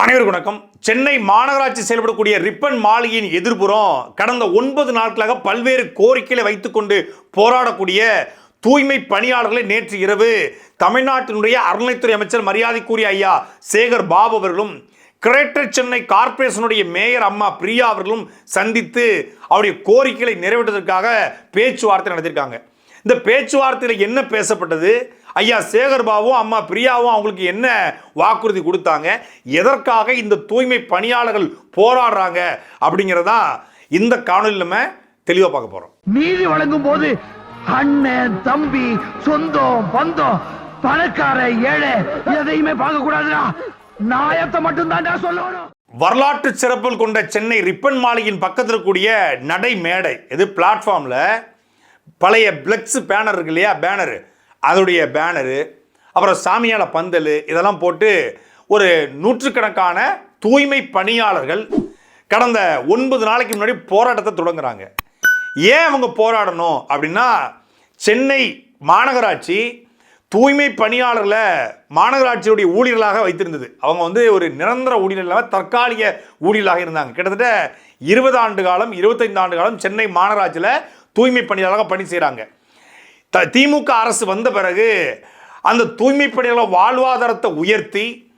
அனைவருக்கும் வணக்கம். சென்னை மாநகராட்சி செயல்படக்கூடிய ரிப்பன் மாளிகையின் எதிர்ப்புறம் கடந்த ஒன்பது நாட்களாக பல்வேறு கோரிக்கைகளை வைத்துக்கொண்டு போராடக்கூடிய தூய்மை பணியாளர்களை நேற்று இரவு தமிழ்நாட்டினுடைய அறநிலைத்துறை அமைச்சர் மரியாதைக்குரிய ஐயா சேகர் பாபு அவர்களும் கிரேட்டர் சென்னை கார்ப்பரேஷனுடைய மேயர் அம்மா பிரியா அவர்களும் சந்தித்து அவருடைய கோரிக்கைகளை நிறைவேற்றுவதற்காக பேச்சுவார்த்தை நடத்தியிருக்காங்க. இந்த பேச்சுவார்த்தையில் என்ன பேசப்பட்டது? ஐயா சேகர் பாபுவும் அம்மா பிரியாவும் அவங்களுக்கு என்ன வாக்குறுதி கொடுத்தாங்க? எதற்காக இந்த தூய்மை பணியாளர்கள் போராடுறாங்க அப்படிங்கிறதான் இந்த காணொலி நம்ம தெளிவாக பார்க்க போகிறோம் நீதி வழங்கும் போது அண்ணன் தம்பி சொந்தம் பந்தம் பணக்கார ஏழை எதையுமே பார்க்க கூடாதுடா. நாயத்தை மட்டும் தான்டா சொல்லணும். வரலாற்று சிறப்புகள் கொண்ட சென்னை ரிப்பன் மாளிகையின் பக்கத்தில் இருக்கக்கூடிய நடை மேடை இது பிளாட்ஃபார்மில் பழைய பிளக்ஸ் பேனர் இருக்கு இல்லையா? பேனரு அதனுடைய பேனரு அப்புறம் சாமியால் பந்தல் இதெல்லாம் போட்டு ஒரு நூற்றுக்கணக்கான தூய்மை பணியாளர்கள் கடந்த ஒன்பது நாளைக்கு முன்னாடி போராட்டத்தை தொடங்குறாங்க. ஏன் அவங்க போராடணும் அப்படின்னா சென்னை மாநகராட்சி தூய்மை பணியாளர்களை மாநகராட்சியுடைய ஊழியர்களாக வைத்திருந்தது. அவங்க வந்து ஒரு நிரந்தர ஊழியர் இல்லாமல் தற்காலிக ஊழியர்களாக இருந்தாங்க. கிட்டத்தட்ட இருபது ஆண்டு காலம் இருபத்தைந்து ஆண்டு காலம் சென்னை மாநகராட்சியில் தூய்மை பணியாளராக பணி செய்கிறாங்க திமுக அரசு வந்த பிறகு அந்த தூய்மை பணியாளர் வாழ்வாதாரத்தை உயர்த்தி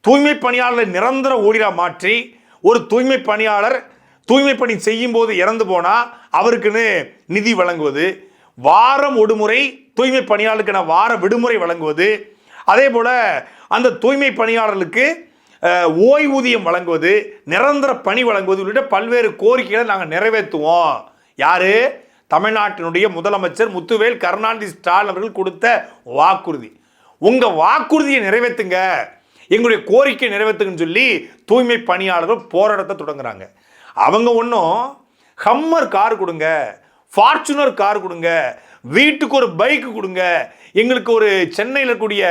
தூய்மை பணியாளரை நிரந்தர ஊழியராக மாற்றி ஒரு தூய்மை பணியாளர் தூய்மை பணி செய்யும் போது இறந்து போனால் அவருக்குன்னு நிதி வழங்குவது வாரம் ஒரு முறை தூய்மை பணியாளருக்கான வார விடுமுறை வழங்குவது அதே போல் அந்த தூய்மை பணியாளர்களுக்கு ஓய்வூதியம் வழங்குவது நிரந்தர பணி வழங்குவது உள்ளிட்ட பல்வேறு கோரிக்கைகளை நாங்கள் நிறைவேற்றுவோம். யாரு? தமிழ்நாட்டினுடைய முதலமைச்சர் முத்துவேல் கருணாநிதி ஸ்டாலின் அவர்கள் கொடுத்த வாக்குறுதி. உங்கள் வாக்குறுதியை நிறைவேற்றுங்க எங்களுடைய கோரிக்கை நிறைவேற்றுங்கன்னு சொல்லி தூய்மை பணியாளர்கள் போராட்டத்தை தொடங்குறாங்க. அவங்க ஒன்றும் ஹம்மர் கார் கொடுங்க ஃபார்ச்சுனர் கார் கொடுங்க வீட்டுக்கு ஒரு பைக்கு கொடுங்க எங்களுக்கு ஒரு சென்னையில் இருக்கக்கூடிய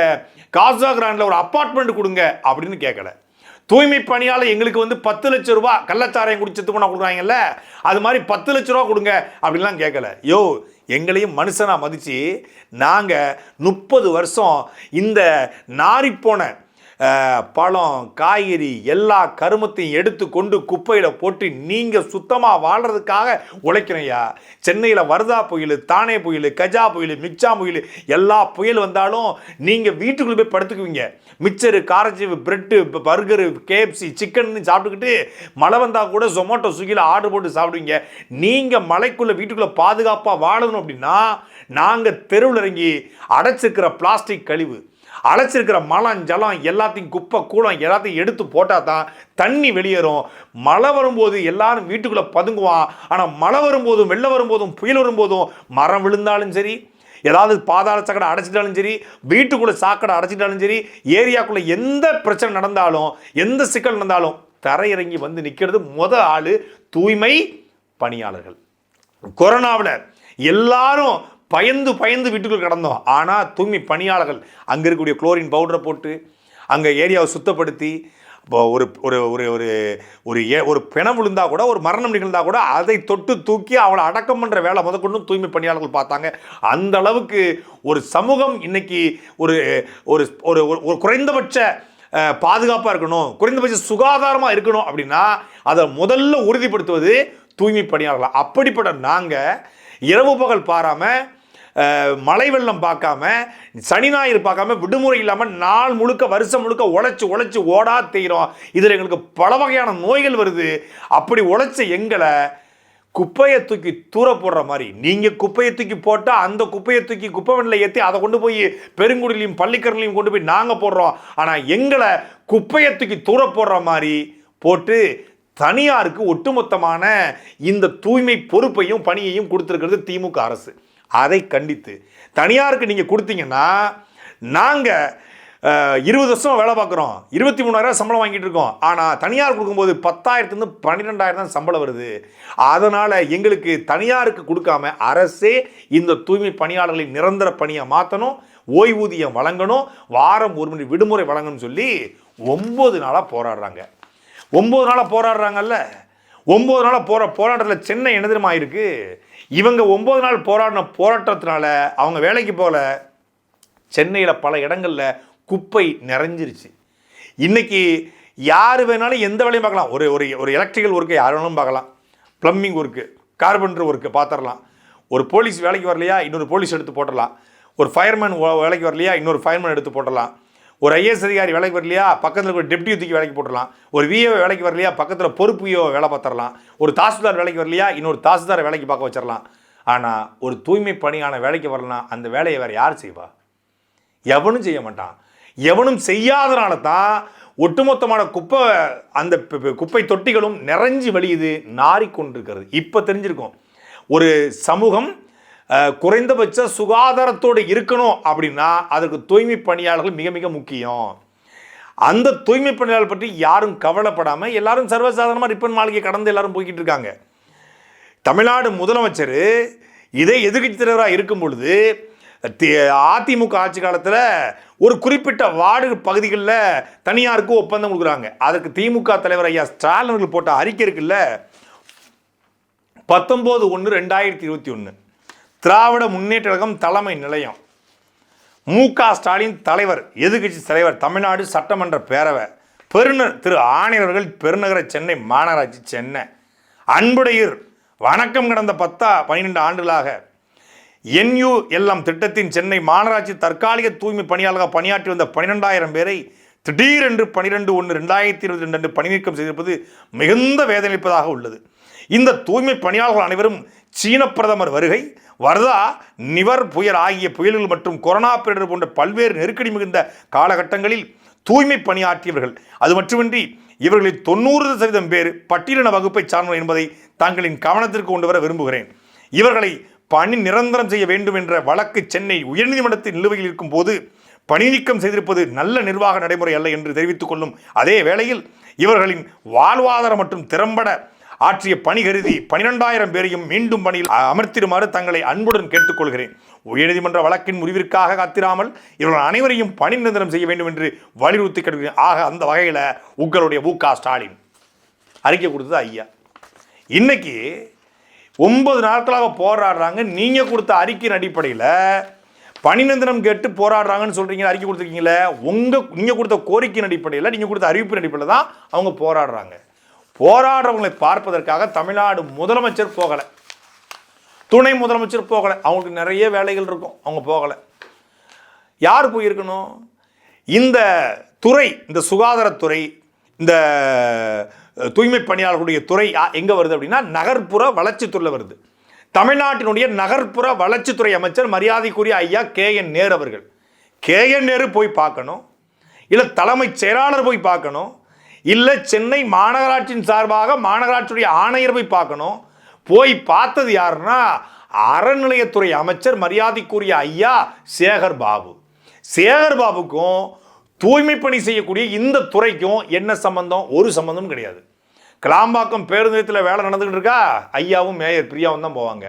காசா கிராண்டில் ஒரு அப்பார்ட்மெண்ட் கொடுங்க அப்படின்னு கேட்கல தூய்மை பணியாளர் எங்களுக்கு வந்து பத்து லட்ச ரூபா கள்ளச்சாராயம் குடிச்சதுக்கு நான் கொடுக்குறாங்கல்ல? அது மாதிரி பத்து லட்ச ரூபா கொடுங்க அப்படின்லாம் கேட்கல. யோ எங்களையும் மனுஷனாக மதித்து நாங்கள் முப்பது வருஷம் இந்த நாரிப்போன பழம் காய்கறி எல்லா கருமத்தையும் எடுத்து கொண்டு குப்பையில் போட்டு நீங்கள் சுத்தமாக வாழ்கிறதுக்காக உழைக்கிறேன்யா. சென்னையில் வருதா புயல் தானே புயல் கஜா புயல் மிக்சா புயல் எல்லா புயல் வந்தாலும் நீங்கள் வீட்டுக்குள்ளே போய் படுத்துக்குவீங்க. மிச்சரு காரச்சீவு பிரெட்டு பர்கரு கேஎஃப்சி சிக்கன் சாப்பிட்டுக்கிட்டு மழை வந்தால் கூட ஜொமேட்டோ ஸ்விக்கியில் ஆர்டர் போட்டு சாப்பிடுவீங்க. நீங்கள் மலைக்குள்ளே வீட்டுக்குள்ளே பாதுகாப்பாக வாழணும் அப்படின்னா நாங்கள் தெருவில் இறங்கி அடைச்சிருக்கிற பிளாஸ்டிக் கழிவு அழைச்சிருக்கிற மலம் ஜலம் எல்லாத்தையும் குப்பை கூலம் எல்லாத்தையும் எடுத்து போட்டால் தான் தண்ணி வெளியேறும். மழை வரும்போது எல்லாரும் வீட்டுக்குள்ளே பதுங்குவான். ஆனால் மழை வரும்போதும் வெள்ளம் வரும்போதும் புயல் வரும்போதும் மரம் விழுந்தாலும் சரி ஏதாவது பாதாள சாக்கடை அடைச்சிட்டாலும் சரி வீட்டுக்குள்ளே சாக்கடை அடைச்சிட்டாலும் சரி ஏரியாக்குள்ளே எந்த பிரச்சனை நடந்தாலும் எந்த சிக்கல் நடந்தாலும் தரையிறங்கி வந்து நிற்கிறது முத ஆள் தூய்மை பணியாளர்கள். கொரோனாவில் எல்லாரும் பயந்து பயந்து வீட்டுக்குள் கிடந்தோம். ஆனால் தூய்மை பணியாளர்கள் அங்கே இருக்கக்கூடிய குளோரின் பவுடரை போட்டு அங்கே ஏரியாவை சுத்தப்படுத்தி இப்போ ஒரு ஒரு ஒரு ஒரு ஒரு ஏ ஒரு பிணம் விழுந்தால் கூட ஒரு மரணம் நிகழ்ந்தால் கூட அதை தொட்டு தூக்கி அவளை அடக்கம் பண்ணுற வேலை முதற்கொண்டும் தூய்மை பணியாளர்கள் பார்த்தாங்க. அந்த அளவுக்கு ஒரு சமூகம் இன்னைக்கு ஒரு ஒரு ஒரு ஒரு குறைந்தபட்ச பாதுகாப்பாக இருக்கணும் குறைந்தபட்ச சுகாதாரமாக இருக்கணும் அப்படின்னா அதை முதல்ல உறுதிப்படுத்துவது தூய்மை பணியாளர்கள். அப்படிப்பட்ட நாங்கள் இரவு பகல் பாராமல் மழை வெள்ளம் பார்க்காம சனி ஞாயிறு பார்க்காம விடுமுறை இல்லாமல் நாள் முழுக்க வருஷம் முழுக்க உழைச்சி உழைச்சி ஓடா தேய்கிறோம் இதில் எங்களுக்கு பல வகையான நோய்கள் வருது. அப்படி உழைச்ச எங்களை குப்பையை தூக்கி தூர போடுற மாதிரி நீங்கள் குப்பையை தூக்கி போட்டால் அந்த குப்பையை தூக்கி குப்பை வண்டியில் ஏற்றி அதை கொண்டு போய் பெருங்குடிலையும் பள்ளிக்கரணையும் கொண்டு போய் நாங்கள் போடுறோம். ஆனால் எங்களை குப்பையை தூக்கி தூர போடுற மாதிரி போட்டு தனியாருக்கு ஒட்டுமொத்தமான இந்த தூய்மை பொறுப்பையும் பணியையும் கொடுத்துருக்கிறது திமுக அரசு. அதை கண்டித்து. தனியாருக்கு நீங்கள் கொடுத்தீங்கன்னா நாங்கள் இருபது வருஷம் வேலை பார்க்குறோம். இருபத்தி மூணாயிரம் சம்பளம் வாங்கிட்டு இருக்கோம். ஆனால் தனியார் கொடுக்கும்போது பத்தாயிரத்துலேருந்து பன்னிரெண்டாயிரம் தான் சம்பளம் வருது. அதனால் எங்களுக்கு தனியாருக்கு கொடுக்காம அரசே இந்த தூய்மை பணியாளர்களை நிரந்தர பணியை மாற்றணும் ஓய்வூதியம் வழங்கணும் வாரம் ஒரு மணி விடுமுறை வழங்கணும்னு சொல்லி ஒம்பது நாளாக போராடுறாங்க. ஒம்பது நாளாக போராடுறாங்கல்ல? ஒம்பது நாளாக போகிற போராட்டத்தில் சென்னை என்னதுமா தெரியுமா இருக்கு இவங்க ஒம்பது நாள் போராடின போராட்டத்தினால அவங்க வேலைக்கு போகல. சென்னையில் பல இடங்களில் குப்பை நிறைஞ்சிருச்சு. இன்றைக்கி யார் வேணாலும் எந்த வேலையும் பார்க்கலாம். ஒரு ஒரு ஒரு எலக்ட்ரிக்கல் ஒர்க்கு யார் வேணாலும் பார்க்கலாம். ப்ளம்பிங் ஒர்க்கு கார்பெண்டர் ஒர்க்கு பார்த்துடலாம். ஒரு போலீஸ் வேலைக்கு வரலையா? இன்னொரு போலீஸ் எடுத்து போட்டலாம் ஒரு ஃபயர்மேன் வேலைக்கு வரலையா? இன்னொரு ஃபயர்மேன் எடுத்து போட்டுடலாம். ஒரு ஐஏஎஸ் அதிகாரி வேலைக்கு வரலையா? பக்கத்தில் ஒரு டெப்டி தூக்கி வேலைக்கு போட்டுடலாம். ஒரு விஏஓ வேலைக்கு வரலையா? பக்கத்தில் பொறுப்பு விஓ வேலை பார்த்துடலாம். ஒரு தாசில்தார் வேலைக்கு வரலையா? இன்னொரு தாசில்தார் வேலைக்கு பார்க்க வச்சிடலாம். ஆனால் ஒரு தூய்மை பணியான வேலைக்கு வரலாம் அந்த வேலையை வேறு யார் செய்வா? எவனும் செய்ய மாட்டான். எவனும் செய்யாதனால தான் ஒட்டுமொத்தமான குப்பை அந்த குப்பை தொட்டிகளும் நிறைஞ்சு வழியுது நாறிக்கொண்டிருக்கிறது. இப்போ தெரிஞ்சிருக்கும். ஒரு சமூகம் குறைந்தபட்ச சுகாதாரத்தோடு இருக்கணும் அப்படின்னா அதற்கு தூய்மை பணியாளர்கள் மிக மிக முக்கியம். அந்த தூய்மை பணியாளர் பற்றி யாரும் கவலைப்படாமல் எல்லாரும் சர்வசாதாரணமாக ரிப்பன் மாளிகை கடந்து எல்லாரும் போய்கிட்டு இருக்காங்க. தமிழ்நாடு முதலமைச்சர் இதே எதிர்கட்சி தலைவராக இருக்கும் பொழுது தி- அதிமுக ஆட்சி காலத்தில் ஒரு குறிப்பிட்ட வார்டு பகுதிகளில் தனியாருக்கு ஒப்பந்தம் கொடுக்குறாங்க. அதுக்கு திமுக தலைவர் ஐயா ஸ்டாலின் போட்ட அறிக்கை இருக்குல்ல பத்தொம்போது ஒன்று ரெண்டாயிரத்தி இருபத்தி ஒன்று திராவிட முன்னேற்ற கழகம் தலைமை நிலையம். மு க ஸ்டாலின் தலைவர் எதிர்கட்சி தலைவர் தமிழ்நாடு சட்டமன்ற பேரவை. பெருநர் திரு ஆணையர்கள் பெருநகர சென்னை மாநகராட்சி சென்னை. அன்புடையர் வணக்கம் கடந்த பத்தா பன்னிரெண்டு ஆண்டுகளாக. என்யூ எல்லாம் திட்டத்தின் சென்னை மாநகராட்சி தற்காலிக தூய்மை பணியாளராக பணியாற்றி வந்த பன்னிரெண்டாயிரம் பேரை திடீரென்று பனிரெண்டு ஒன்று ரெண்டாயிரத்தி இருபத்தி ரெண்டு அன்று பணிநீக்கம் செய்திருப்பது மிகுந்த வேதனைப்பதாக உள்ளது. இந்த தூய்மை பணியாளர்கள் அனைவரும் சீன பிரதமர் வருகை வர்தா நிவர் புயல் ஆகிய புயல்கள் மற்றும் கொரோனா பேரிடர் போன்ற பல்வேறு நெருக்கடி மிகுந்த காலகட்டங்களில் தூய்மை பணியாற்றியவர்கள். அது மட்டுமின்றி இவர்களில் தொண்ணூறு சதவீதம் பேர் பட்டியலின வகுப்பை சார்ந்தவர் என்பதை தங்களின் கவனத்திற்கு கொண்டு வர விரும்புகிறேன். இவர்களை பணி நிரந்தரம் செய்ய வேண்டும் என்ற வழக்கு சென்னை உயர்நீதிமன்றத்தில் நிலுவையில் இருக்கும் போது பணி நீக்கம் செய்திருப்பது நல்ல நிர்வாக நடைமுறை அல்ல என்று தெரிவித்துக் கொள்ளும் அதே வேளையில் இவர்களின் வாழ்வாதாரம் மற்றும் திறம்பட ஆற்றிய பணி கருதி பனிரெண்டாயிரம் பேரையும் மீண்டும் பணியில் அமர்த்திடுமாறு தங்களை அன்புடன் கேட்டுக்கொள்கிறேன். உயர்நீதிமன்ற வழக்கின் முடிவிற்காக காத்திராமல் இவர்கள் அனைவரையும் பணி நிரந்தரம் செய்ய வேண்டும் என்று வலியுறுத்தி கேட்கிறேன் ஆக அந்த வகையில் உங்களுடைய மு க ஸ்டாலின் அறிக்கை கொடுத்தது ஐயா? இன்னைக்கு ஒன்பது நாட்களாக போராடுறாங்க. நீங்கள் கொடுத்த அறிக்கையின் அடிப்படையில் பணிநந்தனம் கேட்டு போராடுறாங்கன்னு சொல்கிறீங்க அறிக்கை கொடுத்துருக்கீங்களே உங்கள் நீங்கள் கொடுத்த கோரிக்கையின் அடிப்படையில் நீங்கள் கொடுத்த அறிவிப்பின் அடிப்படையில் தான் அவங்க போராடுறாங்க. போராடுறவங்களை பார்ப்பதற்காக தமிழ்நாடு முதலமைச்சர் போகலை. துணை முதலமைச்சர் போகலை. அவங்களுக்கு நிறைய வேலைகள் இருக்கும். அவங்க போகலை. யார் போயிருக்கணும்? இந்த துறை இந்த சுகாதாரத்துறை இந்த தூய்மை பணியாளர்களுடைய துறை எங்கே வருது அப்படின்னா நகர்ப்புற வளர்ச்சித்துறையில் வருது. தமிழ்நாட்டினுடைய நகர்ப்புற வளர்ச்சித்துறை அமைச்சர் மரியாதைக்குரிய ஐயா கே என் நேரு அவர்கள். கே என் நேரு போய் பார்க்கணும். இல்லை தலைமைச் செயலாளர் போய் பார்க்கணும். இல்லை சென்னை மாநகராட்சியின் சார்பாக மாநகராட்சியுடைய ஆணையர் போய் பார்க்கணும். போய் பார்த்தது யாருன்னா அறநிலையத்துறை அமைச்சர் மரியாதைக்குரிய ஐயா சேகர் பாபு. சேகர் பாபுக்கும் தூய்மை பணி செய்யக்கூடிய இந்த துறைக்கும் என்ன சம்பந்தம்? ஒரு சம்பந்தமும் கிடையாது. கிளாம்பாக்கம் பேருந்து நிலையத்தில் வேலை நடந்துகிட்டு இருக்கா? ஐயாவும் மேயர் பிரியாவும் தான் போவாங்க.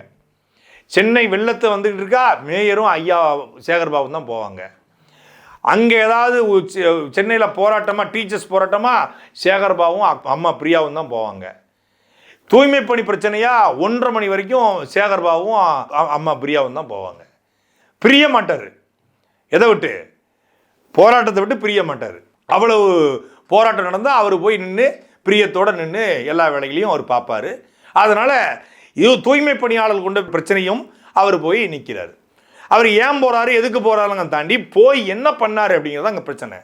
சென்னை வெள்ளத்தை வந்துக்கிட்டு இருக்கா? மேயரும் ஐயா சேகர்பாபு தான் போவாங்க. அங்கே ஏதாவது சென்னையில் போராட்டமாக டீச்சர்ஸ் போராட்டமாக சேகர்பாவும் அம்மா பிரியாவும் தான் போவாங்க. தூய்மை பணி பிரச்சனையாக ஒன்றரை மணி வரைக்கும் சேகர்பாவும் அம்மா பிரியாவும் தான் போவாங்க. பிரிய மாட்டார். எதை விட்டு? போராட்டத்தை விட்டு பிரிய மாட்டார். அவ்வளவு போராட்டம் நடந்தால் அவர் போய் நின்று பிரியத்தோடு நின்று எல்லா வேலைகளையும் அவர் பார்ப்பார் அதனால் இது தூய்மை பணியாளர் கொண்ட பிரச்சனையும் அவர் போய் நிற்கிறார் அவர் ஏன் போகிறாரு எதுக்கு போகிறாருங்க தாண்டி போய் என்ன பண்ணார் அப்படிங்கிறது அங்கே பிரச்சனை.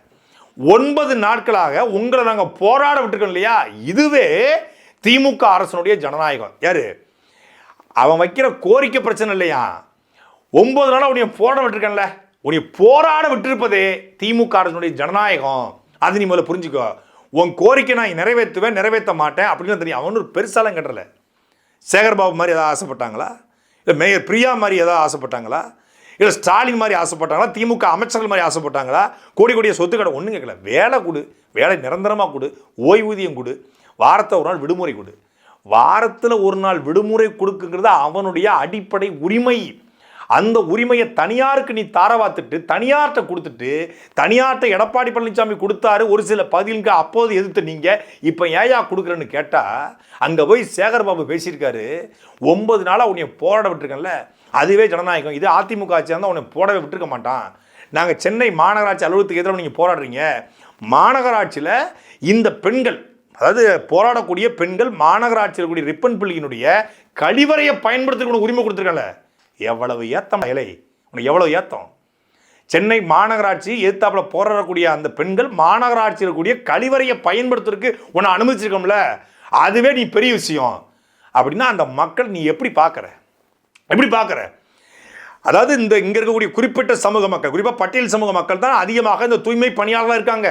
ஒன்பது நாட்களாக உங்களை நாங்கள் போராட விட்டுருக்கோம் இல்லையா? இதுவே திமுக அரசனுடைய ஜனநாயகம். யாரு? அவன் வைக்கிற கோரிக்கை பிரச்சனை இல்லையா? ஒன்பது நாள் உன்னைய போராட விட்டுருக்கேன்ல. உன்னைய போராட விட்டிருப்பதே திமுக அரசனுடைய ஜனநாயகம். அது நீ முதல்ல புரிஞ்சுக்கோ. உன் கோரிக்கை நான் நிறைவேற்றுவேன் நிறைவேற்ற மாட்டேன் அப்படின்னு தெரியும் அவனு ஒரு பெருசாலாம் கட்டலை சேகர்பாபு மாதிரி எதாவது ஆசைப்பட்டாங்களா? இல்லை மேயர் பிரியா மாதிரி எதாவது ஆசைப்பட்டாங்களா? இல்லை ஸ்டாலின் மாதிரி ஆசைப்பட்டாங்களா? திமுக அமைச்சர்கள் மாதிரி ஆசைப்பட்டாங்களா? கோடி கோடிய சொத்து கடை ஒன்றும் கேட்கல. வேலை கொடு. வேலை நிரந்தரமாக கொடு. ஓய்வூதியம் கொடு. வாரத்தை ஒரு நாள் விடுமுறை கொடு. வாரத்தில் ஒரு நாள் விடுமுறை கொடுக்குங்கிறது அவனுடைய அடிப்படை உரிமை. அந்த உரிமையை தனியாருக்கு நீ தாரவாத்துட்டு தனியார்கிட்ட கொடுத்துட்டு தனியார்கிட்ட எடப்பாடி பழனிசாமி கொடுத்தாரு ஒரு சில பதிலுக்கு அப்போது எதிர்த்து நீங்கள் இப்போ ஏயா கொடுக்குறேன்னு கேட்டால் அங்கே போய் சேகர்பாபு பேசியிருக்காரு. ஒன்பது நாளாக உன்னை போராட விட்டுருக்கேன்ல. அதுவே ஜனநாயகம். இது அதிமுக ஆட்சியாக இருந்தால் உன்னை போடவே விட்டுருக்க மாட்டான். நாங்கள் சென்னை மாநகராட்சி அலுவலகத்துக்கு எதிராக நீங்கள் போராடுறீங்க. மாநகராட்சியில் இந்த பெண்கள் அதாவது போராடக்கூடிய பெண்கள் மாநகராட்சியில் கூடிய ரிப்பன் பிள்ளையினுடைய கழிவறையை பயன்படுத்துறதுக்கு உரிமை கொடுத்துருக்கல எவ்வளவு ஏத்தம் இலை உனக்கு எவ்வளவு ஏத்தம். சென்னை மாநகராட்சி எதிர்த்தாப்பில் போராடக்கூடிய அந்த பெண்கள் மாநகராட்சியில் கூடிய கழிவறையை பயன்படுத்துறதுக்கு உன்னை அனுமதிச்சிருக்கோம்ல. அதுவே நீ பெரிய விஷயம். அப்படின்னா அந்த மக்கள் நீ எப்படி பார்க்குற எப்படி பார்க்குற? அதாவது இந்த இங்கே இருக்கக்கூடிய குறிப்பிட்ட சமூக மக்கள் குறிப்பாக பட்டியல் சமூக மக்கள் தான் அதிகமாக இந்த தூய்மை பணியாளர்களாக இருக்காங்க.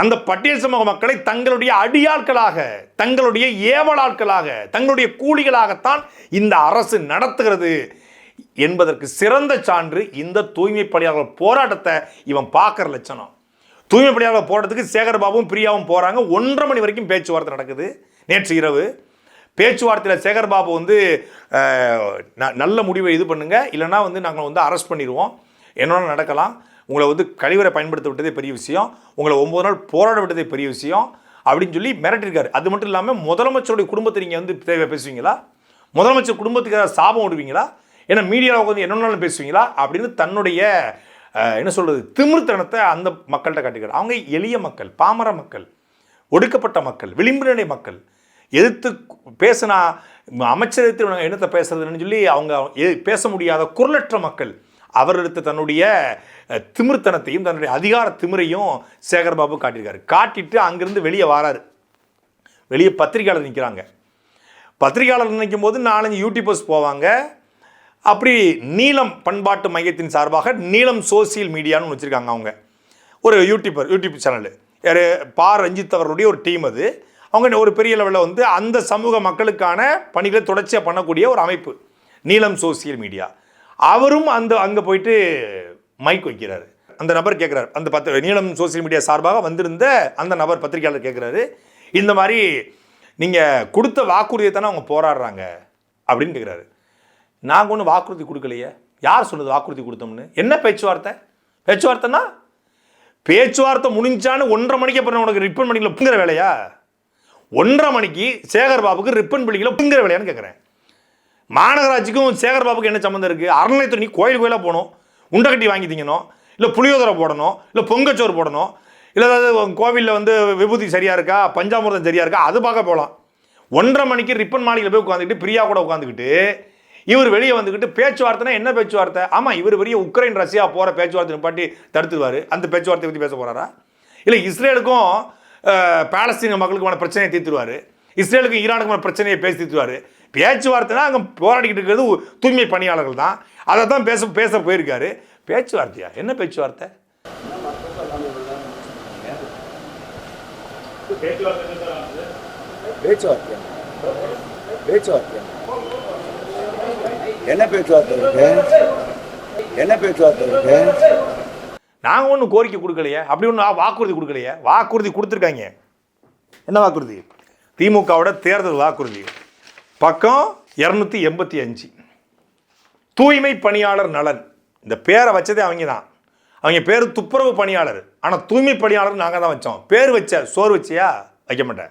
அந்த பட்டியல் சமூக மக்களை தங்களுடைய அடியாட்களாக தங்களுடைய ஏவலாட்களாக தங்களுடைய கூலிகளாகத்தான் இந்த அரசு நடத்துகிறது என்பதற்கு சிறந்த சான்று இந்த தூய்மை பணியாளர்கள் போராட்டத்தை இவன் பார்க்குற லட்சணம். தூய்மை பணியாளர் போராட்டத்துக்கு சேகர்பாபும் பிரியாவும் போகிறாங்க ஒன்றரை மணி வரைக்கும் பேச்சுவார்த்தை நடக்குது. நேற்று இரவு பேச்சுவார்த்தையில் சேகர் பாபு வந்து ந- நல்ல முடிவை இது பண்ணுங்க. இல்லைன்னா வந்து நாங்கள் வந்து அரெஸ்ட் பண்ணிடுவோம். என்னென்ன நடக்கலாம். உங்களை வந்து கழிவறை பயன்படுத்த விட்டதே பெரிய விஷயம். உங்களை ஒம்பது நாள் போராட விட்டதே பெரிய விஷயம். அப்படின்னு சொல்லி மிரட்டிருக்காரு அது மட்டும் இல்லாமல் முதலமைச்சருடைய குடும்பத்தை நீங்கள் வந்து தேவை பேசுவீங்களா? முதலமைச்சர் குடும்பத்துக்கு ஏதாவது சாபம் விடுவீங்களா? ஏன்னா மீடியாவில் உட்காந்து என்னென்னாலும் பேசுவீங்களா? அப்படின்னு தன்னுடைய என்ன சொல்கிறது திமிர்த்தனத்தை அந்த மக்கள்கிட்ட காட்டுக்கிறார் அவங்க எளிய மக்கள் பாமர மக்கள் ஒடுக்கப்பட்ட மக்கள் விளிம்பு நிலை மக்கள். எதிர்த்து பேசினா அமைச்சர் எதிர்த்து என்னத்தை பேசுறதுன்னு சொல்லி அவங்க பேச முடியாத குரலற்ற மக்கள் அவர் எடுத்த தன்னுடைய திமிர்த்தனத்தையும் தன்னுடைய அதிகார திமிரையும் சேகர்பாபு காட்டியிருக்காரு. காட்டிட்டு அங்கேருந்து வெளியே வராரு. வெளியே பத்திரிகையாளர் நிற்கிறாங்க பத்திரிகையாளர் நினைக்கும் போது நாலஞ்சு யூடியூபர்ஸ் போவாங்க. அப்படி நீளம் பண்பாட்டு மையத்தின் சார்பாக நீளம் சோசியல் மீடியான்னு ஒன்று வச்சுருக்காங்க அவங்க. ஒரு யூடியூபர் யூடியூப் சேனல் யார் பா. ரஞ்சித் அவர்களுடைய ஒரு டீம் அது. அவங்க ஒரு பெரிய லெவலில் வந்து அந்த சமூக மக்களுக்கான பணிகளை தொடர்ச்சியாக பண்ணக்கூடிய ஒரு அமைப்பு நீளம் சோசியல் மீடியா. அவரும் அந்த அங்கே போயிட்டு மைக் வைக்கிறாரு. அந்த நபர் கேட்குறாரு அந்த பத்து நீளம் சோசியல் மீடியா சார்பாக வந்திருந்த அந்த நபர் பத்திரிகையாளர் கேட்குறாரு இந்த மாதிரி நீங்கள் கொடுத்த வாக்குறுதியை தானே அவங்க போராடுறாங்க அப்படின்னு கேட்குறாரு நாங்கள் ஒன்றும் வாக்குறுதி கொடுக்கலையே. யார் சொன்னது வாக்குறுதி கொடுத்தோம்னு? என்ன பேச்சுவார்த்தை? பேச்சுவார்த்தைன்னா பேச்சுவார்த்தை முடிஞ்சான்னு ஒன்றரை மணிக்கு அப்புறம் உனக்கு ரிப்பன் பண்ணிக்கல புங்குற வேலையா? ஒன்றரை மணிக்கு சேகர் பாபுக்கு ரிப்பன் பண்ணிக்கல பிங்கிற விளையான்னு கேட்குறேன் மாநகராட்சிக்கும் சேகர் பாபுக்கு என்ன சம்மந்தம் இருக்குது அறநிலையத்துறை நீ கோயில் கோயிலாக போகணும். உண்டைக்கட்டி வாங்கி திங்கணும் இல்லை புளியோதரை போடணும். இல்லை பொங்கச்சோறு போடணும். இல்லை ஏதாவது கோவிலில் வந்து விபூதி சரியாக இருக்கா? பஞ்சாமிரதம் சரியாக இருக்கா? அது பார்க்க போகலாம் ஒன்றரை மணிக்கு ரிப்பன் மாளிகையில் போய் உட்காந்துக்கிட்டு பிரியா கூட உட்காந்துக்கிட்டு இவர் வெளியே வந்துக்கிட்டு பேச்சுவார்த்தைனா என்ன பேச்சுவார்த்தை? ஆமாம் இவர் பெரிய உக்ரைன் ரஷ்யா போகிற பேச்சுவார்த்தை பாட்டி தடுத்துருவார். அந்த பேச்சுவார்த்தை பற்றி பேச போகிறாரா இல்லை இஸ்ரேலுக்கும் பாலஸ்தீன மக்களுக்குமான பிரச்சனையை தீர்த்துருவார் இஸ்ரேலுக்கும் ஈரானுக்குமான பிரச்சனையை பேசி தீர்த்துருவார் பேச்சுவார்த்தைனா அங்கே போராடிக்கிட்டு இருக்கிறது தூய்மை பணியாளர்கள் தான். அதை தான் பேச பேச போயிருக்காரு. பேச்சுவார்த்தையா? என்ன பேச்சுவார்த்தை? பேச்சுவார்த்தையா பேச்சுவார்த்தையா என்ன பேச்சுவார்த்தை இருக்கு? என்ன பேச்சுவார்த்தை இருக்கு? நாங்கள் ஒன்றும் கோரிக்கை கொடுக்கலையே. அப்படி ஒன்றும் வாக்குறுதி கொடுக்கலையே. வாக்குறுதி கொடுத்துருக்காங்க. என்ன வாக்குறுதி? திமுகவோட தேர்தல் வாக்குறுதி. பக்கம் இரநூத்தி எண்பத்தி அஞ்சு. தூய்மை பணியாளர் நலன். இந்த பேரை வச்சதே அவங்க தான். அவங்க பேர் துப்புரவு பணியாளர். ஆனால் தூய்மை பணியாளர் நாங்கள் தான் வச்சோம். பேர் வச்ச சோறு வச்சியா? வைக்க மாட்டேன்.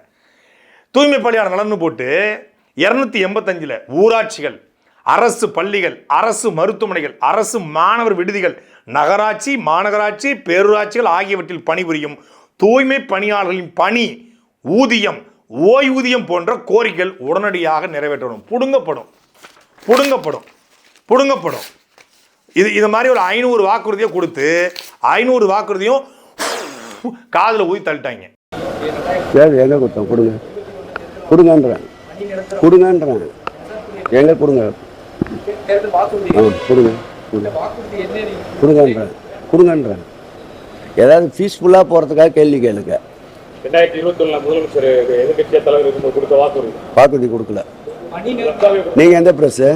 தூய்மை பணியாளர் நலன்னு போட்டு இரநூத்தி எண்பத்தஞ்சில் ஊராட்சிகள் அரசு பள்ளிகள் அரசு மருத்துவமனைகள் அரசு மாணவர் விடுதிகள் நகராட்சி மாநகராட்சி பேரூராட்சிகள் ஆகியவற்றில் பணிபுரியும் தூய்மை பணியாளர்களின் பணி ஊதியம் ஓய்வூதியம் போன்ற கோரிக்கைகள் உடனடியாக நிறைவேற்றணும். புடுங்கப்படும். புடுங்கப்படும். புடுங்கப்படும். இது இது மாதிரி ஒரு ஐநூறு வாக்குறுதியை கொடுத்து ஐநூறு வாக்குறுதியும் காதில் ஊதி தள்ளிட்டாங்க. எங்க கொடுத்தோம். கொடுங்க. கொடுங்கன்றேன். கொடுங்கன்றேன். எங்க கொடுங்க? கொடுங்க கொடுங்க. கொடுங்கன்றேன் கொடுங்கன்றேன். ஏதாவது பீஸ்ஃபுல்லாக போகிறதுக்காக கேள்வி கேளுங்க. ரெண்டாயிரத்தி இருபத்தி ஒண்ணுல முதலமைச்சர் எதிர்கட்சிய தலைவர் இருக்கும்போது கொடுத்த வாக்குறுதி. வாக்குறுதி கொடுக்கல. நீங்கள் எந்த ப்ரெஸ்ஸு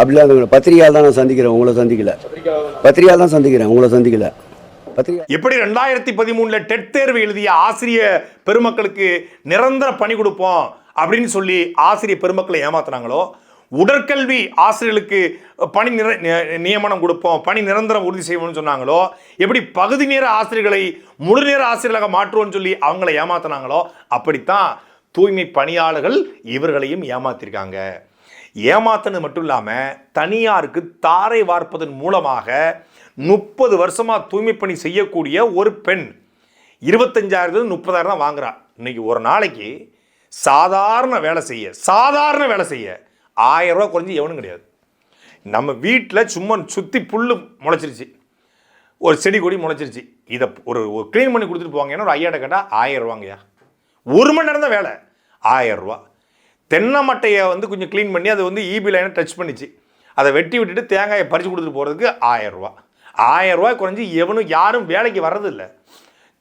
அப்படிலாம் பத்திரிகையால் தான் நான் சந்திக்கிறேன் உங்களை சந்திக்கல. பத்திரிகை பத்திரிகையால் தான் சந்திக்கிறேன் உங்களை சந்திக்கல. எப்படி ரெண்டாயிரத்தி பதிமூணுல டெட் தேர்வு எழுதிய ஆசிரிய பெருமக்களுக்கு நிரந்தர பணி கொடுப்போம் அப்படின்னு சொல்லி ஆசிரிய பெருமக்களை ஏமாத்துனாங்களோ உடற்கல்வி ஆசிரியர்களுக்கு பணி நிர நியமனம் கொடுப்போம் பணி நிரந்தரம் உறுதி செய்வோம்னு சொன்னாங்களோ எப்படி பகுதி நேர ஆசிரியர்களை முழு நேர ஆசிரியர்களாக மாற்றுவோம்னு சொல்லி அவங்கள ஏமாத்தினாங்களோ அப்படித்தான் தூய்மை பணியாளர்கள் இவர்களையும் ஏமாத்திருக்காங்க. ஏமாத்தினது மட்டும் இல்லாமல் தனியாருக்கு தாரை வார்ப்பதன் மூலமாக முப்பது வருஷமாக தூய்மை பணி செய்யக்கூடிய ஒரு பெண் இருபத்தஞ்சாயிரத்து முப்பதாயிரம் தான் வாங்குறா. இன்னைக்கு ஒரு நாளைக்கு சாதாரண வேலை செய்ய சாதாரண வேலை செய்ய ஆயிரம் ரூபா குறைஞ்சி எவனும் கிடையாது. நம்ம வீட்டில் சும்மா சுற்றி புல் முளைச்சிருச்சு. ஒரு செடி கொடி முளைச்சிருச்சு. இதை ஒரு ஒரு க்ளீன் பண்ணி கொடுத்துட்டு போவாங்க. ஏன்னா ஒரு ஐயாட்ட கேட்டால் ஆயிரம் ரூபாங்கய்யா. ஒரு மணி நேரம் தான் வேலை. ஆயிரம் ரூபா. தென்னை மட்டையை வந்து கொஞ்சம் க்ளீன் பண்ணி அதை வந்து ஈபி லைனை டச் பண்ணிச்சு. அதை வெட்டி விட்டுட்டு தேங்காயை பறித்து கொடுத்துட்டு போகிறதுக்கு ஆயிரம் ரூபா. ஆயிரம் ரூபாய் குறைஞ்சி எவனும் யாரும் வேலைக்கு வர்றதில்ல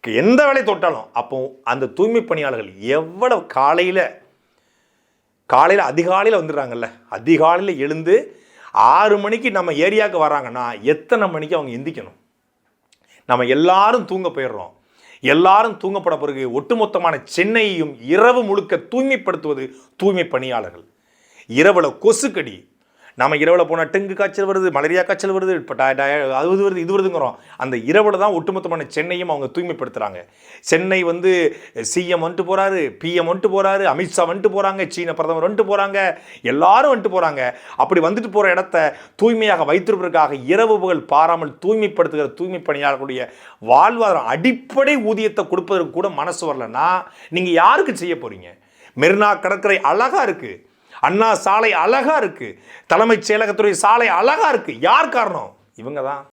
எந்த வேலையை தொட்டாலும் அப்போ அந்த தூய்மை பணியாளர்கள் எவ்வளவு காலையில் காலையில் அதிகாலையில் வந்துடுறாங்கல்ல. அதிகாலையில் எழுந்து ஆறு மணிக்கு நம்ம ஏரியாவுக்கு வராங்கன்னா எத்தனை மணிக்கு அவங்க எந்திக்கணும்? நம்ம எல்லாரும் தூங்க போயிடுறோம். எல்லாரும் தூங்கப்பட பிறகு ஒட்டுமொத்தமான சென்னையையும் இரவு முழுக்க தூய்மைப்படுத்துவது தூய்மை பணியாளர்கள். இரவில் கொசுக்கடி நம்ம இரவில் போனால் டெங்கு காய்ச்சல் வருது மலேரியா காய்ச்சல் வருது இப்போ அது வருது இது வருதுங்கிறோம். அந்த இரவில் தான் ஒட்டுமொத்தமான சென்னையும் அவங்க தூய்மைப்படுத்துகிறாங்க சென்னை வந்து சிஎம் வந்துட்டு போகிறாரு பிஎம் வந்துட்டு போகிறாரு அமித்ஷா வந்துட்டு போகிறாங்க சீன பிரதமர் வந்துட்டு போகிறாங்க எல்லாரும் வந்துட்டு போகிறாங்க அப்படி வந்துட்டு போகிற இடத்த தூய்மையாக வைத்திருப்பதற்காக இரவு புகழ் பாராமல் தூய்மைப்படுத்துகிற தூய்மை பணியாளர்களுடைய வாழ்வாதாரம் அடிப்படை ஊதியத்தை கொடுப்பதற்கு கூட மனசு வரலன்னா நீங்கள் யாருக்கு செய்ய போகிறீங்க மெரினா கடற்கரை அழகாக இருக்குது அண்ணா சாலை அழகா இருக்கு. தலைமைச் செயலகத்துறை சாலை அழகா இருக்கு. யார் காரணம்? இவங்க தான்.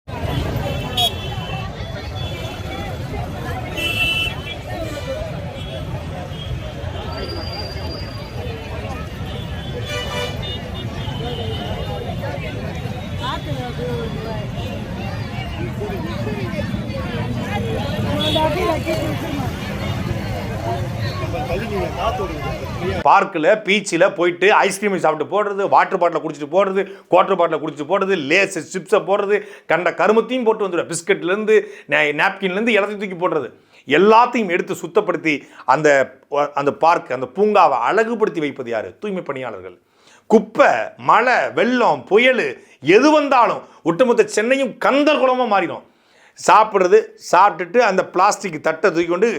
பார்க்கில் பீச்சில் போயிட்டு ஐஸ்கிரீம் சாப்பிட்டு போடுறது வாட்டர் பாட்டில் குடிச்சிட்டு போடுறது குவாட்டர் பாட்டில் குடிச்சிட்டு போடுறது லேஸ் சிப்ஸை போடுறது கண்ட கருமத்தையும் போட்டு வந்துடும் பிஸ்கட்லேருந்து நாப்கின்லேருந்து இடத்தையும் தூக்கி போடுறது. எல்லாத்தையும் எடுத்து சுத்தப்படுத்தி அந்த அந்த பார்க் அந்த பூங்காவை அழகுபடுத்தி வைப்பது யார்? தூய்மை பணியாளர்கள். குப்பை மழை வெள்ளம் புயல் எது வந்தாலும் ஒட்டுமொத்த சென்னையும் கந்தல் குளமாக மாறிடும். சாப்பிட்றது சாப்பிட்டுட்டு அந்த பிளாஸ்டிக் தட்டை தூக்கி கொண்டு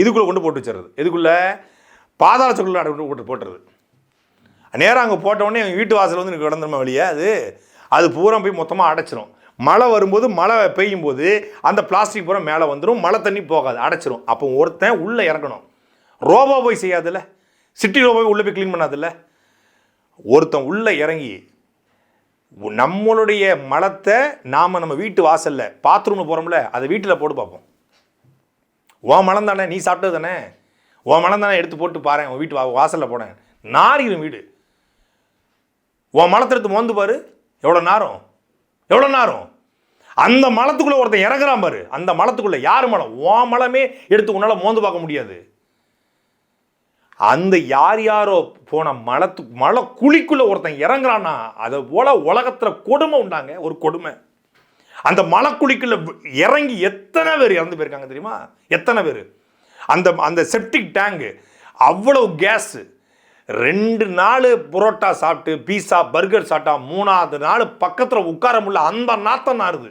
இதுக்குள்ளே கொண்டு போட்டு வச்சிடுறது. இதுக்குள்ளே பாதாளத்துக்குள்ளே அடை போட்டு போட்டுறது. நேராக அங்கே போட்ட உடனே எங்கள் வீட்டு வாசல் வந்து எனக்கு கிடந்துருமா வெளியே? அது அது பூரா போய் மொத்தமாக அடைச்சிரும். மழை வரும்போது மழை பெய்யும் போது அந்த பிளாஸ்டிக் பூரா மேலே வந்துடும் மழை தண்ணி போகாது அடைச்சிரும். அப்போ ஒருத்தன் உள்ளே இறங்கணும் ரோபோ போய் செய்யாதுல்ல? சிட்டி ரோபோ உள்ளே போய் க்ளீன் பண்ணாதில்ல? ஒருத்தன் உள்ளே இறங்கி நம்மளுடைய மலத்தை நாம் நம்ம வீட்டு வாசலில் பாத்ரூமில் போகிறோம்ல அதை வீட்டில் போட்டு பார்ப்போம். உன் மலம் தானே நீ சாப்பிட்டது தானே? உன் மலம் தானே எடுத்து போட்டு பாரு உன் வீட்டு வா வாசலில் போனேன். நாரிடும் வீடு. உன் மலத்தை எடுத்து மோந்து பாரு எவ்வளோ நேரம்? எவ்வளோ நேரம்? அந்த மலத்துக்குள்ளே ஒருத்தன் இறங்குறான் பாரு. அந்த மலத்துக்குள்ளே யார் மலம்? உன் மலமே எடுத்து உன்னால் மோந்து பார்க்க முடியாது. அந்த யார் யாரோ போன மலத்து மலை குழிக்குள்ளே ஒருத்தன் இறங்குறான்னா அதை போல உலகத்தில் கொடுமை உண்டாங்க ஒரு கொடுமை. அந்த மலக்குழிக்குள்ளே இறங்கி எத்தனை பேர் இறந்து போயிருக்காங்க தெரியுமா? எத்தனை பேர்? அந்த அந்த செப்டிக் டேங்கு அவ்வளோ கேஸு ரெண்டு நாள் புரோட்டா சாப்பிட்டு பீஸா பர்கர் சாப்பிட்டா மூணாவது நாள் பக்கத்தில் உட்கார முடியல. அந்த நாத்தம் நாறுது.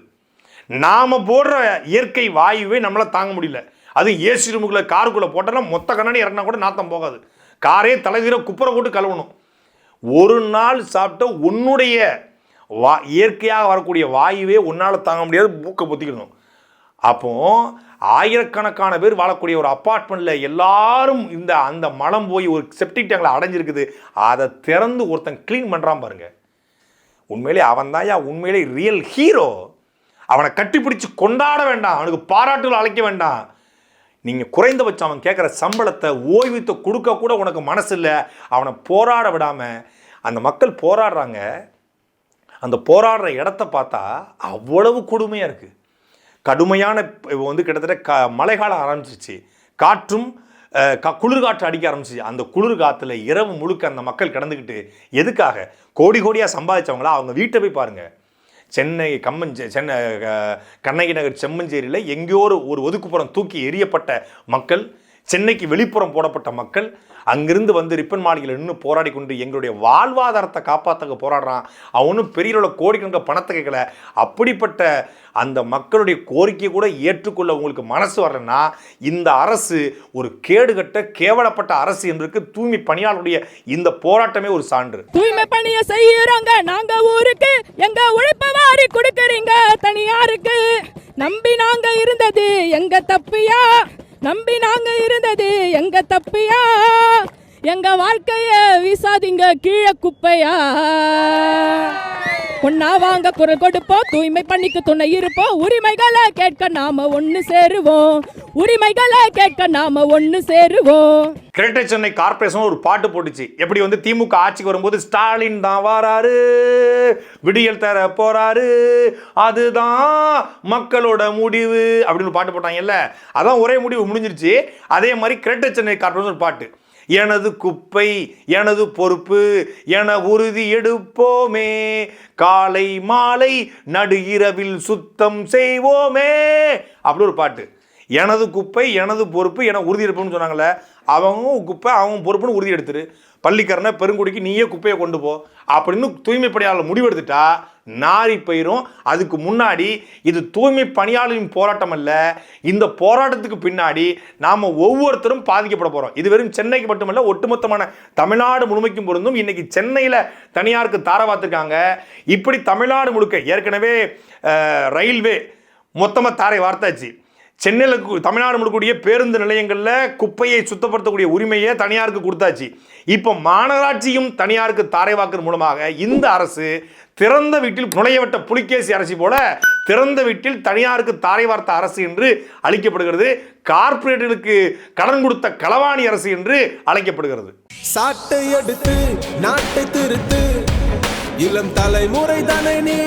நாம் போடுற இயற்கை வாயுவே நம்மளால் தாங்க முடியல. அது ஏசி ரூமுக்குள்ளே காருக்குள்ளே போட்டோம்னா மொத்த கண்ணாடி இறங்கினா கூட நாத்தம் போகாது. காரே தலைதீர குப்புற போட்டு கழுவணும். ஒரு நாள் சாப்பிட்ட உன்னுடைய வா இயற்கையாக வரக்கூடிய வாயுவே உன்னால் தாங்க முடியாது மூக்கை பொத்திக்கணும். அப்போ ஆயிரக்கணக்கான பேர் வாழக்கூடிய ஒரு அப்பார்ட்மெண்ட்டில் எல்லாரும் இந்த அந்த மலம் போய் ஒரு செப்டிக் டேங்கில் அடைஞ்சிருக்குது. அதை திறந்து ஒருத்தன் க்ளீன் பண்ணுறான் பாருங்க. உண்மையிலே அவன் தான் உண்மையிலே ரியல் ஹீரோ அவனை கட்டிப்பிடிச்சு கொண்டாட வேண்டாம். அவனுக்கு பாராட்டுகள் அழைக்க வேண்டாம். நீங்கள் குறைந்தபட்சம் அவன் கேட்குற சம்பளத்தை ஓய்வூத்த கொடுக்க கூட உனக்கு மனசு இல்லை அவனை போராட விடாமல் அந்த மக்கள் போராடுறாங்க. அந்த போராடுற இடத்த பார்த்தா அவ்வளவு கொடுமையாக இருக்குது கடுமையான வந்து கிட்டத்தட்ட க மழைக்காலம் ஆரம்பிச்சிச்சு காற்றும் குளிர்காற்று அடிக்க ஆரம்பிச்சிச்சு அந்த குளிர் காற்றுல இரவு முழுக்க அந்த மக்கள் கிடந்துக்கிட்டு எதுக்காக? கோடி கோடியாக சம்பாதிச்சவங்களா? அவங்க வீட்டை போய் பாருங்கள் சென்னை கம்மஞ்சே சென்னை கண்ணகி நகர் செம்மஞ்சேரியில் எங்கேயோ ஒரு ஒதுக்குப்புறம் தூக்கி எரியப்பட்ட மக்கள் சென்னைக்கு வெளிப்புறம் போடப்பட்ட மக்கள் அங்கிருந்து வந்து ரிப்பன் மாளிகையில் நின்று போராடி கொண்டு எங்களுடைய வாழ்வாதாரத்தை காப்பாற்ற போராடுறான். அவனும் பெரிய அளவுல கோடிக்கணக்க பணத்தை கேட்கல. அப்படிப்பட்ட அந்த மக்களுடைய கோரிக்கையை கூட ஏற்றுக்கொள்ள உங்களுக்கு மனசு வரலன்னா இந்த அரசு ஒரு கேடுகட்ட கேவலப்பட்ட அரசு என்றுக்கு தூய்மை பணியாளருடைய இந்த போராட்டமே ஒரு சான்று. தூய்மை பணியை செய்யறாங்க நாங்க ஊருக்கு எங்க உழைப்ப வாரி கொடுக்கறீங்க தனியாருக்கு. நம்பி நாங்க இருந்தது எங்க தப்பியா? நம்பி நாங்க இருந்தது எங்க தப்பியா? எங்கள் வாழ்க்கையை வீசாதீங்க கீழே குப்பையா? ஒன்னா வாங்க குரல் கொடுப்போம். தூய்மை பண்ணிக்கு துணை இருப்போம். உரிமைகளை கேட்க நாம ஒன்னு சேருவோம். உரிமைகளை கேட்க நாம ஒன்னு சேருவோம். கிரேட்டர் சென்னை கார்பரேஷன் ஒரு பாட்டு போட்டுச்சு. எப்படி வந்து திமுக ஆட்சிக்கு வரும்போது ஸ்டாலின் தான் வாராரு விடியல் தர போறாரு அதுதான் மக்களோட முடிவு அப்படின்னு பாட்டு போட்டாங்கல்ல. அதான் ஒரே முடிவு முடிஞ்சிருச்சு. அதே மாதிரி கிரேட்டர் சென்னை கார்பரேஷன் ஒரு பாட்டு. எனது குப்பை எனது பொறுப்பு என உறுதி எடுப்போமே. காலை மாலை நடு இரவில் சுத்தம் செய்வோமே. அப்படி ஒரு பாட்டு. எனது குப்பை எனது பொறுப்பு என உறுதி எடுப்போம்னு சொன்னாங்கல்ல அவங்க குப்பை அவங்க பொறுப்புன்னு உறுதி எடுத்துரு. பள்ளிக்கரனை பெருங்குடிக்கு நீயே குப்பையை கொண்டு போ. அப்படின்னு தூய்மைப்படையாளர் முடிவெடுத்துட்டா நாரி போயிடும் அதுக்கு முன்னாடி இது தூய்மை பணியாளரின் போராட்டம் அல்ல. இந்த போராட்டத்துக்கு பின்னாடி நாம் ஒவ்வொருத்தரும் பாதிக்கப்பட போகிறோம் இது வெறும் சென்னைக்கு மட்டுமல்ல ஒட்டுமொத்தமான தமிழ்நாடு முழுமைக்கும் பொருந்தும். இன்னைக்கு சென்னையில் தனியாருக்கு தாரவாத்திருக்காங்க இப்படி தமிழ்நாடு முழுக்க ஏற்கனவே ரயில்வே மொத்தமாக தாரை வார்த்தாச்சு. சென்னையில் கு- தமிழ்நாடு முழுக்கூடிய பேருந்து நிலையங்களில் குப்பையை சுத்தப்படுத்தக்கூடிய உரிமையை தனியாருக்கு கொடுத்தாச்சு. இப்போ மாநகராட்சியும் தனியாருக்கு தாரை வாக்குறது மூலமாக இந்த அரசு திறந்த வீட்டில் நுழையவிட்ட புலிகேசி அரசு போல திறந்த வீட்டில் தனியாருக்கு தாரை வார்த்த அரசு என்று அழைக்கப்படுகிறது கார்பரேட்டுகளுக்கு கடன் கொடுத்த களவாணி அரசு என்று அழைக்கப்படுகிறது. சாட்டை எடுத்து நாட்டை திருத்து. இளம் தலைமுறை தானே நீ